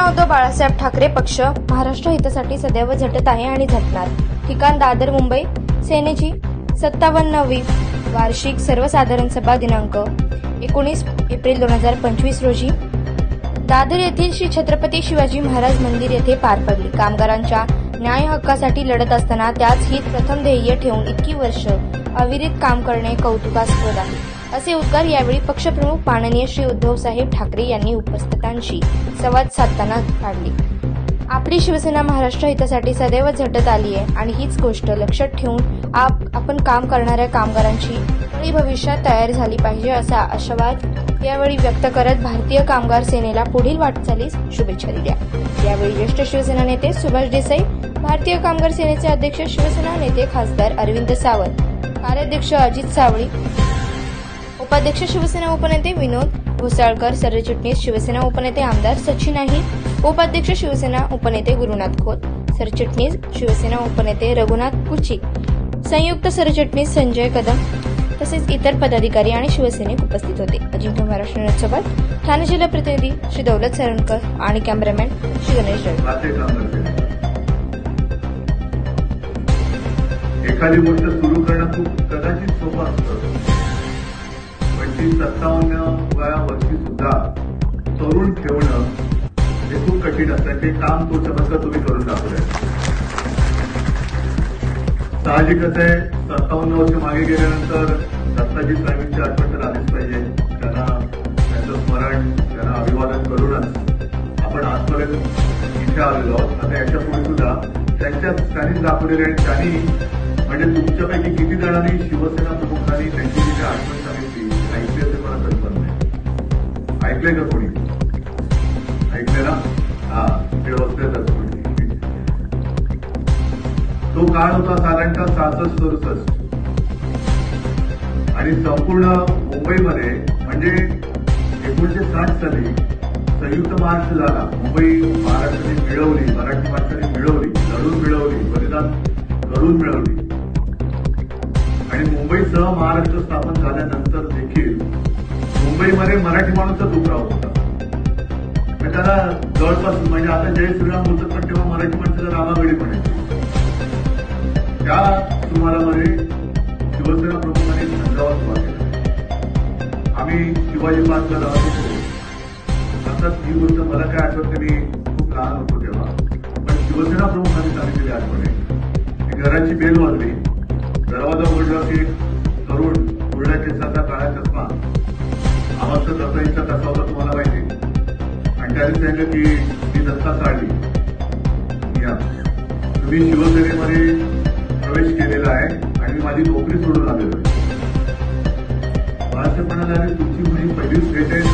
शिवसेना उद्धव बाळासाहेब ठाकरे पक्ष महाराष्ट्र हितासाठी सदैव झटत आहे आणि झटणार. ठिकाण दादर मुंबई. सेनेची सत्तावन्नवी वार्षिक सर्वसाधारण सभा दिनांक एकोणीस एप्रिल दोन हजार पंचवीस रोजी. दादर येथील श्री छत्रपती शिवाजी महाराज मंदिर येथे पार पडली. कामगारांच्या न्याय हक्कासाठी लढत असताना त्याच हित प्रथम ध्येय ठेवून इतकी वर्ष अविरित काम करणे कौतुकास्पद आहे. असे उद्गार यावेळी पक्षप्रमुख माननीय श्री उद्धव साहेब ठाकरे यांनी उपस्थितांशी संवाद साधताना काढले. आपली शिवसेना महाराष्ट्र हितासाठी सदैव झटत आली आहे आणि हीच गोष्ट लक्षात ठेवून आप आपण काम करणाऱ्या कामगारांची भविष्यात तयार झाली पाहिजे असा आशावाद यावेळी व्यक्त करत भारतीय कामगार सेनेला पुढील वाटचालीस शुभेच्छा दिल्या. यावेळी ज्येष्ठ शिवसेना नेते सुभाष देसाई भारतीय कामगार सेनेचे अध्यक्ष शिवसेना नेते खासदार अरविंद सावंत कार्याध्यक्ष अजित सावळी उपाध्यक्ष शिवसेना उपनेते विनोद घोसाळकर सरचिटणीस शिवसेना उपनेते आमदार सचिन आही. उपाध्यक्ष शिवसेना उपनेते गुरुनाथ खोत सरचिटणीस शिवसेना उपनेते रघुनाथ कुची संयुक्त सरचिटणीस संजय कदम तसेच इतर पदाधिकारी आणि शिवसैनिक उपस्थित होते. अजिंक्य महाराष्ट्र न्यूजसोबत ठाणे जिल्हा प्रतिनिधी श्री दौलत सरणकर आणि कॅमेरामॅन श्री गणेश एखादी गोष्ट सुरू करणं खूप कदाचित सोपं असतं. पण सत्तावन्न वया वर्षी सुद्धा तरुण ठेवणं हे खूप कठीण असतं. ते काम तो चमत्कार तुम्ही करून दाखवलंय. साहजिकच आहे सत्तावन्न वर्ष मागे गेल्यानंतर दत्ताजी साहेबांची आठवण तर आलीच पाहिजे. त्यांना त्यांचं स्मरण त्यांना अभिवादन करूनच आपण आजपर्यंत इथे आलेलो आहोत. आता याच्यापुढे सुद्धा त्यांच्या त्यांनीच दाखवलेले आणि त्यांनी म्हणजे तुमच्यापैकी किती जणांनी शिवसेना प्रमुखांनी त्यांची तिथे आठवण सांगितली नाही का कोणी? ऐकले ना? हा इकडे बसलेच कोणी? तो काळ होता साधारणतः सहासष्ट सदुसष्ट आणि संपूर्ण मुंबईमध्ये म्हणजे एकोणीशे साठ साली संयुक्त महाराष्ट्र झाला. मुंबई महाराष्ट्राने मिळवली मराठी माणसाने मिळवली लढून मिळवली बलिदान करून मिळवली. आणि मुंबईसह महाराष्ट्र स्थापन झाल्यानंतर देखील मुंबईमध्ये मराठी माणूसच उभरावत त्याला जवळपास म्हणजे आता जय श्रीराम बोलतात पण तेव्हा मराठी माणसाला रामागडी म्हणायची. त्या सुमारामध्ये शिवसेना प्रमुखांनी संघावर उभा केला. आम्ही शिवाजी पार्कला जात होतो अर्थात ही गोष्ट मला काय आठवते मी खूप लहान होतो तेव्हा. पण शिवसेना प्रमुखांनी सांगितलेली आठवण आहे. घराची बेल वाजली दरवाजा उघडला की तरुण गुरड्या केसाचा काळा चष्मा. आवाज तर दत्ताईचा कसा होता. आणि त्यांनी ती ती दत्ता काढली मी शिवसेनेमध्ये प्रवेश केलेला आहे आणि माझी नोकरी सोडून आलेलो आहे. बाळासाहेब म्हणाले तुमची मुली पहिलीच भेट आहे